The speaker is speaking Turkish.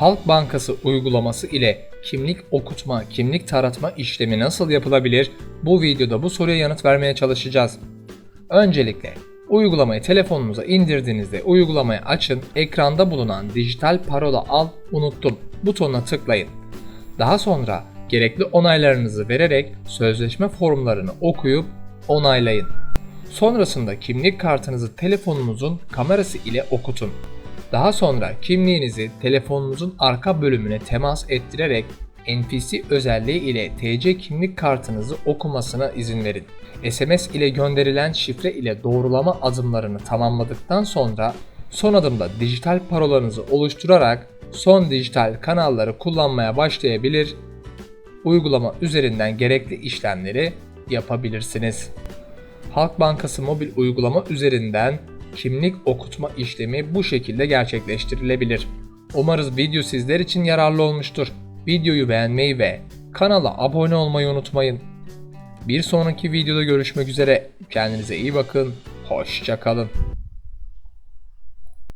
Halk Bankası uygulaması ile kimlik okutma, kimlik taratma işlemi nasıl yapılabilir? Bu videoda bu soruya yanıt vermeye çalışacağız. Öncelikle uygulamayı telefonunuza indirdiğinizde uygulamayı açın, ekranda bulunan dijital parola al unuttum butonuna tıklayın. Daha sonra gerekli onaylarınızı vererek sözleşme formlarını okuyup onaylayın. Sonrasında kimlik kartınızı telefonunuzun kamerası ile okutun. Daha sonra kimliğinizi telefonunuzun arka bölümüne temas ettirerek NFC özelliği ile TC kimlik kartınızı okumasına izin verin. SMS ile gönderilen şifre ile doğrulama adımlarını tamamladıktan sonra son adımda dijital parolanızı oluşturarak son dijital kanalları kullanmaya başlayabilir, uygulama üzerinden gerekli işlemleri yapabilirsiniz. Halk Bankası mobil uygulama üzerinden kimlik okutma işlemi bu şekilde gerçekleştirilebilir. Umarız video sizler için yararlı olmuştur. Videoyu beğenmeyi ve kanala abone olmayı unutmayın. Bir sonraki videoda görüşmek üzere. Kendinize iyi bakın. Hoşçakalın.